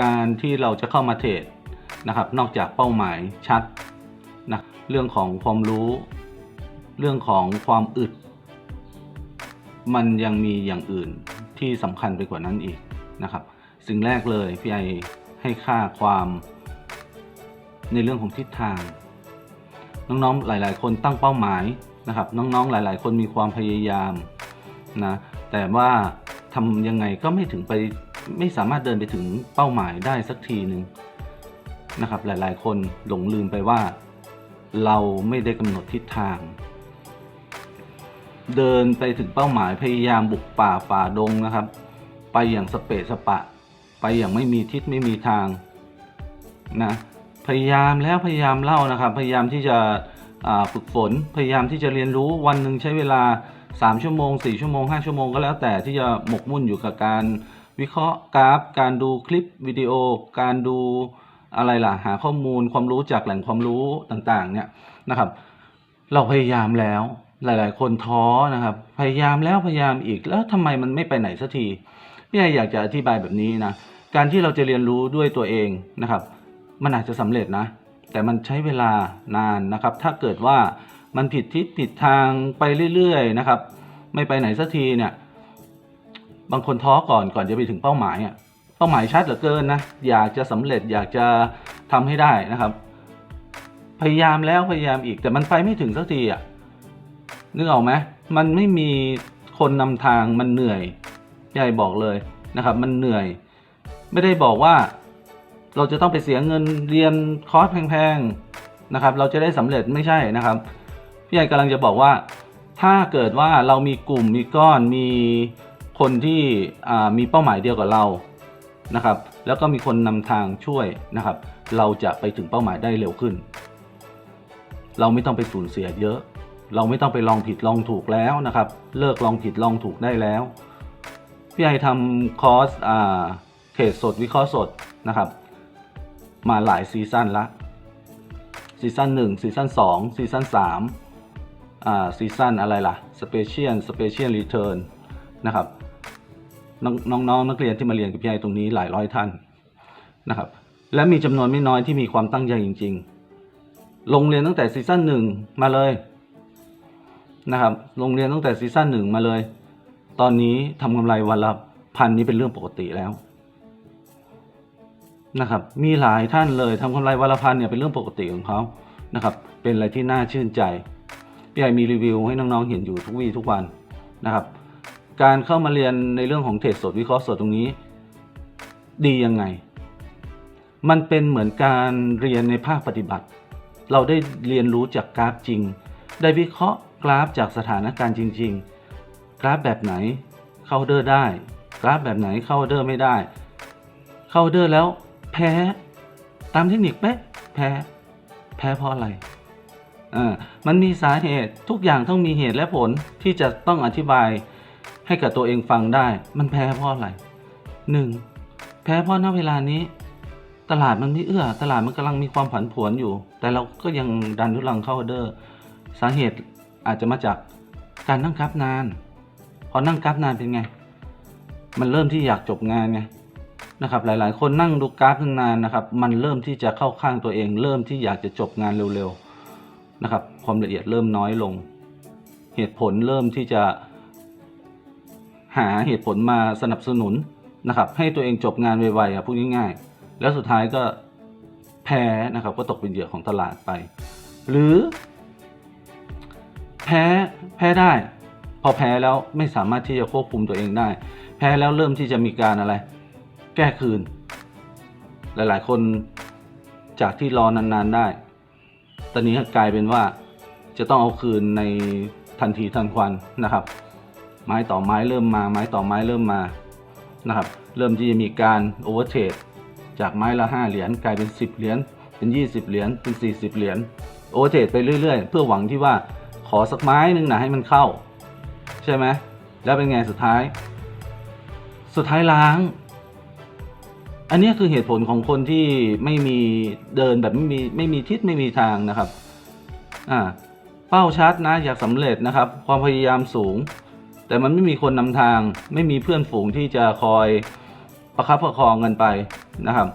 การที่เราจะเข้ามาเทรดนะครับ นอกจากเป้าหมายชัดนะเรื่องของความรู้ เรื่องของความอึด มันยังมีอย่างอื่นที่สำคัญไปกว่านั้นอีกนะครับ สิ่งแรกเลยพี่ไอให้ค่าความในเรื่องของทิศทาง น้องๆหลาย ๆ คนตั้งเป้าหมายนะครับ น้องๆหลาย ๆ คนมีความพยายามนะแต่ว่าทำยังไงก็ไม่ถึงไป ไม่สามารถเดินไปถึงเป้าหมายได้สักทีหนึ่งนะครับ หลาย ๆ คนหลงลืมไปว่า เราไม่ได้กำหนดทิศทาง เดินไปถึงเป้าหมายพยายามบุกป่าฝ่าดงนะครับ ไปอย่างสเปะสปะ ไปอย่างไม่มีทิศไม่มีทางนะพยายามแล้วพยายามเล่านะครับ พยายามที่จะฝึกฝนพยายามที่จะเรียนรู้วันหนึ่งใช้เวลา 3 ชั่วโมง 4 ชั่วโมง 5 ชั่วโมงก็แล้วแต่ที่จะหมกมุ่นอยู่กับการ วิเคราะห์กราฟ การดูคลิปวิดีโอ การดูอะไรล่ะ หาข้อมูลความรู้จากแหล่งความรู้ต่างๆ เนี่ยนะครับ เราพยายามแล้วหลาย ๆ คนท้อนะครับ พยายามแล้วพยายามอีกแล้วทำไมมันไม่ไปไหนสักทีพี่ไออยากจะอธิบายแบบนี้นะการที่เราจะเรียนรู้ด้วยตัวเองนะครับ มันอาจจะสำเร็จนะ แต่มันใช้เวลานานนะครับ ถ้าเกิดว่ามันผิดทิศผิดทางไปเรื่อย ๆ นะครับ ไม่ไปไหนสักทีเนี่ย บางคนท้อก่อนก่อนจะไปถึงเป้าหมายอะเป้าหมายชัดเหลือเกินนะอยากจะสำเร็จอยากจะทำให้ได้นะครับ พยายามแล้วพยายามอีกแต่มันไปไม่ถึงสักทีอะนึกออกไหมมันไม่มีคนนำทางมันเหนื่อยยายบอกเลยนะครับ มันเหนื่อย ไม่ได้บอกว่า เราจะต้องไปเสียเงินเรียนคอร์สแพงๆนะครับ เราจะได้สำเร็จไม่ใช่นะครับพี่ใหญ่กำลังจะบอกว่า ถ้าเกิดว่าเรามีกลุ่มมีก้อนมี คนที่มีเป้าหมายเดียวกับเรานะครับ แล้วก็มีคนนำทางช่วยนะครับ เราจะไปถึงเป้าหมายได้เร็วขึ้น เราไม่ต้องไปสูญเสียเยอะ เราไม่ต้องไปลองผิดลองถูกแล้วนะครับ เลิกลองผิดลองถูกได้แล้ว พี่ไอทำคอร์สอ่าเทรดสดวิเคราะห์สดนะครับ มาหลายซีซั่นละซีซั่นหนึ่งซีซั่นสองซีซั่นสามอ่าซีซั่นอะไรล่ะสเปเชียลสเปเชียลรีเทิร์นนะครับ น้องๆนักเรียนที่มาเรียนกับพี่ไอตรงนี้หลายร้อยท่านนะครับ และมีจำนวนไม่น้อยที่มีความตั้งใจจริง ๆ ลงเรียนตั้งแต่ซีซั่นหนึ่งมาเลยนะครับลงเรียนตั้งแต่ซีซั่นหนึ่งมาเลย ตอนนี้ทำกำไรวันละพันนี้เป็นเรื่องปกติแล้วนะครับ มีหลายท่านเลยทำกำไรวันละพันเนี่ยเป็นเรื่องปกติของเขานะครับ เป็นอะไรที่น่าชื่นใจพี่ไอมีรีวิวให้น้องๆเห็นอยู่ทุกวี่ทุกวันนะครับ การเข้ามาเรียนในเรื่องของเทรดสดวิเคราะห์สดตรงนี้ ดียังไง มันเป็นเหมือนการเรียนในภาคปฏิบัติ เราได้เรียนรู้จากกราฟจริง ได้วิเคราะห์กราฟจากสถานการณ์จริง ๆ กราฟแบบไหนเข้าเดอร์ได้ กราฟแบบไหนเข้าเดอร์ไม่ได้ เข้าเดอร์แล้วแพ้ตามเทคนิคเป๊ะแพ้แพ้เพราะอะไรอ่ามันมีสาเหตุทุกอย่างต้องมีเหตุและผลที่จะต้องอธิบาย ให้กับตัวเองฟังได้ มันแพ้เพราะอะไรหนึ่งแพ้เพราะณเวลานี้ ตลาดมันไม่เอื้อ ตลาดมันกำลังมีความผันผวนอยู่ แต่เราก็ยังดันทุลังเข้าออเดอร์สาเหตุอาจจะมาจากการนั่งกราฟนาน พอนั่งกราฟนานเป็นไง มันเริ่มที่อยากจบงานไงนะครับ หลาย ๆ คนนั่งดูกราฟนานๆนะครับ มันเริ่มที่จะเข้าข้างตัวเอง เริ่มที่อยากจะจบงานเร็ว ๆ นะครับ ความละเอียดเริ่มน้อยลง เหตุผลเริ่มที่จะ หาเหตุผลมาสนับสนุนนะครับ ให้ตัวเองจบงานไวๆอะพูดง่ายๆ แล้วสุดท้ายก็แพ้นะครับ ก็ตกเป็นเหยื่อของตลาดไป หรือ แพ้แพ้ได้ พอแพ้แล้วไม่สามารถที่จะควบคุมตัวเองได้ แพ้แล้วเริ่มที่จะมีการอะไร แก้คืน หลายๆ คนจากที่รอนานๆได้ ตอนนี้กลายเป็นว่าจะต้องเอาคืนในทันทีทันควันนะครับ ไม้ต่อไม้เริ่มมา ไม้ต่อไม้เริ่มมานะครับ เริ่มที่จะมีการโอเวอร์เทรดจากไม้ละ 5 เหรียญกลายเป็น 10 เหรียญเป็น 20 เหรียญเป็น 40 เหรียญโอเวอร์เทรดไปเรื่อย ๆ เพื่อหวังที่ว่าขอสักไม้หนึงนะให้มันเข้า ใช่ไหมแล้วเป็นไงสุดท้าย สุดท้ายล้าง อันนี้คือเหตุผลของคนที่ไม่มีเดินแบบไม่มีไม่มีทิศไม่มีทางนะครับอ่าเป้าชัดนะอยากสำเร็จนะครับ ความพยายามสูง แต่มันไม่มีคนนำทาง ไม่มีเพื่อนฝูงที่จะคอยประคับประคองกันไปนะครับ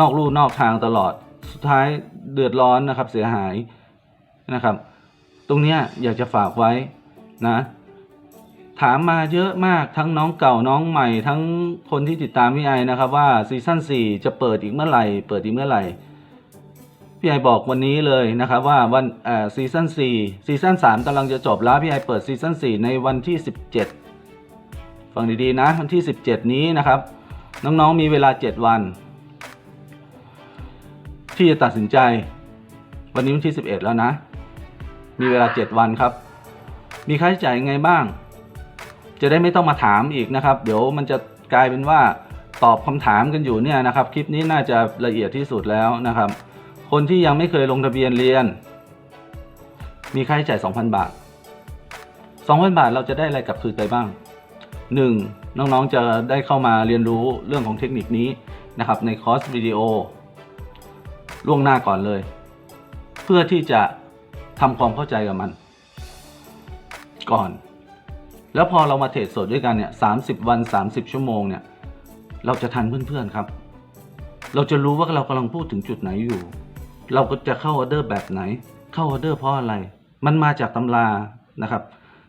นอกลู่นอกทางตลอดสุดท้ายเดือดร้อนนะครับเสียหายนะครับ ตรงนี้อยากจะฝากไว้นะ ถามมาเยอะมากทั้งน้องเก่าน้องใหม่ ทั้งคนที่ติดตามพี่ไอนะครับ ว่าซีซั่น4จะเปิดอีกเมื่อไหร่ เปิดอีกเมื่อไหร่ พี่ไอบอกวันนี้เลยนะครับว่าวันเอ่อซีซั่น4ซีซั่น3กำลังจะจบแล้วพี่ไอเปิดซีซั่น4ในวันที่ 17 ฟังดีๆนะวันที่ 17 นี้นะครับ น้องๆมีเวลา 7 วัน ที่จะตัดสินใจ วันนี้วันที่ 11 แล้วนะ มีเวลา 7 วันครับ มีค่าใช้จ่ายยังไงบ้าง จะได้ไม่ต้องมาถามอีกนะครับ เดี๋ยวมันจะกลายเป็นว่าตอบคำถามกันอยู่เนี่ยนะครับ คลิปนี้น่าจะละเอียดที่สุดแล้วนะครับ คนที่ยังไม่เคยลงทะเบียนเรียน มีค่าใช้จ่าย 2,000 บาท 2,000 บาทเราจะได้อะไรกลับคืนไปบ้าง 1. น้องๆจะได้เข้ามาเรียนรู้เรื่องของเทคนิคนี้นะครับในคอร์สวิดีโอล่วงหน้าก่อนเลย เพื่อที่จะทำความเข้าใจกับมัน ก่อน แล้วพอเรามาเทรดสดด้วยกันเนี่ยสาวัน 30 ชั่วโมงเนี่ยเราจะทันเพื่อนๆครับ เราจะรู้ว่าเรากำลังพูดถึงจุดไหนอยู่ เราก็จะเข้าออเดอร์แบบไหน เข้าออเดอร์เพราะอะไร มันมาจากตำรานะครับ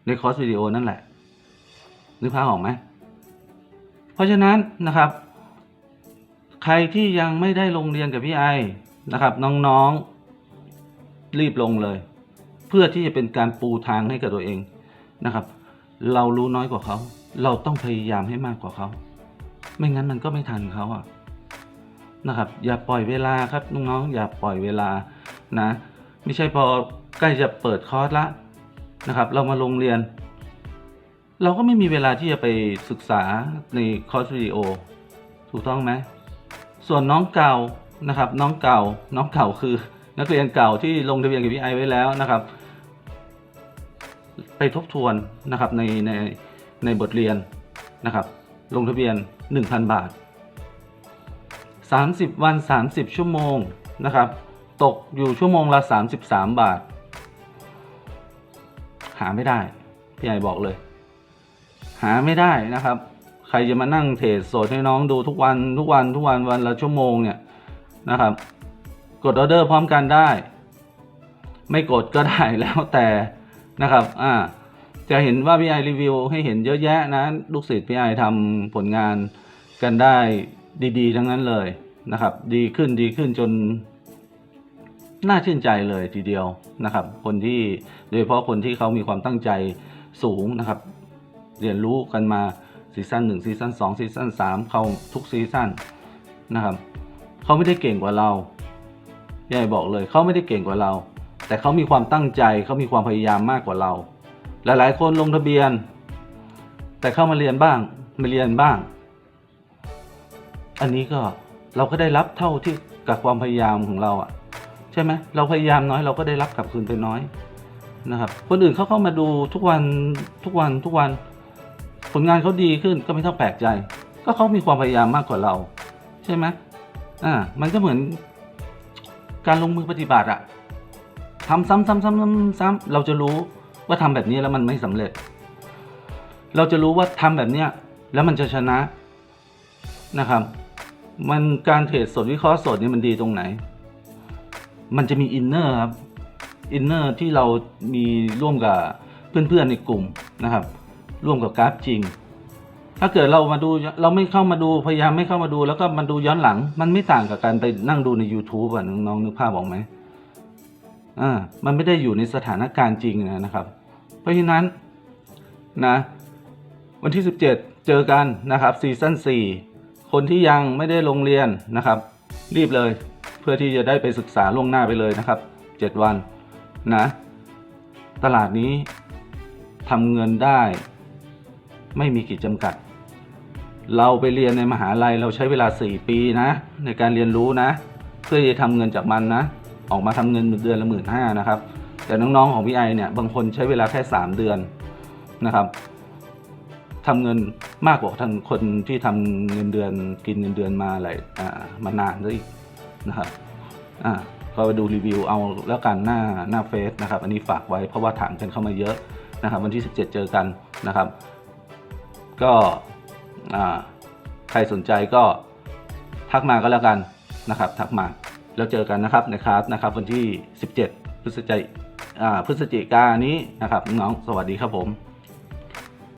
ในคอร์สวิดีโอนั่นแหละนึกภาพออกไหมเพราะฉะนั้นนะครับ ใครที่ยังไม่ได้ลงเรียนกับพี่ไอนะครับ น้องๆรีบลงเลย เพื่อที่จะเป็นการปูทางให้กับตัวเองนะครับ เรารู้น้อยกว่าเขา เราต้องพยายามให้มากกว่าเขา ไม่งั้นมันก็ไม่ทันเขาอะ นะครับ อย่าปล่อยเวลาครับน้องๆอย่าปล่อยเวลานะไม่ใช่พอใกล้จะเปิดคอร์สละนะครับ เรามาลงเรียน เราก็ไม่มีเวลาที่จะไปศึกษาในคอร์สวิดีโอถูกต้องไหมส่วนน้องเก่านะครับ น้องเก่าน้องเก่าคือ นักเรียนเก่าที่ลงทะเบียนกับพี่ไอไว้แล้วนะครับ ไปทบทวนนะครับในในในบทเรียนนะครับ ลงทะเบียน 1,000 บาท 30 วัน 30 ชั่วโมงนะครับ ตกอยู่ชั่วโมงละ 33 บาท หาไม่ได้ พี่ไอบอกเลย หาไม่ได้นะครับ ใครจะมานั่งเทรดสดให้น้องดูทุกวันทุกวันทุกวันวันละชั่วโมงเนี่ยนะครับ กดออเดอร์พร้อมกันได้ ไม่กดก็ได้แล้วแต่นะครับ อ่า จะเห็นว่าพี่ไอรีวิวให้เห็นเยอะแยะนะ ลูกศิษย์พี่ไอทำผลงานกันได้ ดีๆ ทั้งนั้นเลยนะครับ ดีขึ้นดีขึ้นจนน่าชื่นใจเลยทีเดียวนะครับ คนที่โดยเฉพาะคนที่เขามีความตั้งใจสูงนะครับ เรียนรู้กันมาซีซั่นหนึ่งซีซั่นสองซีซั่นสามเขาทุกซีซั่นนะครับเขาไม่ได้เก่งกว่าเรายายบอกเลยเขาไม่ได้เก่งกว่าเรา แต่เขามีความตั้งใจเขามีความพยายามมากกว่าเรา หลายๆ คนลงทะเบียน แต่เข้ามาเรียนบ้างไม่เรียนบ้าง อันนี้ก็เราก็ได้รับเท่าที่กับความพยายามของเราอะใช่ไหมเราพยายามน้อยเราก็ได้รับกลับคืนไปน้อยนะครับ คนอื่นเขาเข้ามาดูทุกวันทุกวันทุกวัน ผลงานเขาดีขึ้นก็ไม่ต้องแปลกใจ ก็เขามีความพยายามมากกว่าเรา ใช่ไหมอ่ามันก็เหมือนการลงมือปฏิบัติอะทำซ้ำซ้ำซ้ำซ้ำซ้ำเราจะรู้ว่าทำแบบนี้แล้วมันไม่สำเร็จ เราจะรู้ว่าทำแบบเนี้ยแล้วมันจะชนะนะครับ มันการเทรดสดวิเคราะห์สดนี่มันดีตรงไหน มันจะมีอินเนอร์ครับอินเนอร์ที่เรามีร่วมกับเพื่อนๆในกลุ่มนะครับ ร่วมกับกราฟจริง ถ้าเกิดเรามาดูเราไม่เข้ามาดูพยายามไม่เข้ามาดูแล้วก็มาดูย้อนหลัง มันไม่ต่างกับการไปนั่งดูใน YouTube อะน้องๆนึกภาพออกไหมอ่ามันไม่ได้อยู่ในสถานการณ์จริงนะครับ เพราะฉะนั้นนะวันที่ 17 เจอกันนะครับซีซั่น4 คนที่ยังไม่ได้ลงเรียนนะครับ รีบเลยเพื่อที่จะได้ไปศึกษาล่วงหน้าไปเลยนะครับ 7 วันนะ ตลาดนี้ทำเงินได้ ไม่มีขีดจำกัด เราไปเรียนในมหาลัยเราใช้เวลา 4 ปีนะ ในการเรียนรู้นะ เพื่อจะทำเงินจากมันนะ ออกมาทำเงินเดือนละหมื่นห้านะครับ แต่น้องๆของพี่ไอเนี่ยบางคนใช้เวลาแค่ 3 เดือนนะครับ ทำเงินมากกว่าทางคนที่ทำเงินเดือนกินเงินเดือนมาหลายอ่ามานานเลยนะครับอ่าก็ไปดูรีวิวเอาแล้วกันหน้าหน้าเฟซนะครับ อันนี้ฝากไว้เพราะว่าถามกันเข้ามาเยอะนะครับ วันที่ 17 เจอกันนะครับ ก็อ่าใครสนใจก็ทักมาก็แล้วกันนะครับ ทักมาแล้วเจอกันนะครับในคลาสนะครับ วันที่ 17 พฤศจิอ่าพฤศจิกานนี้นะครับน้องสวัสดีครับผม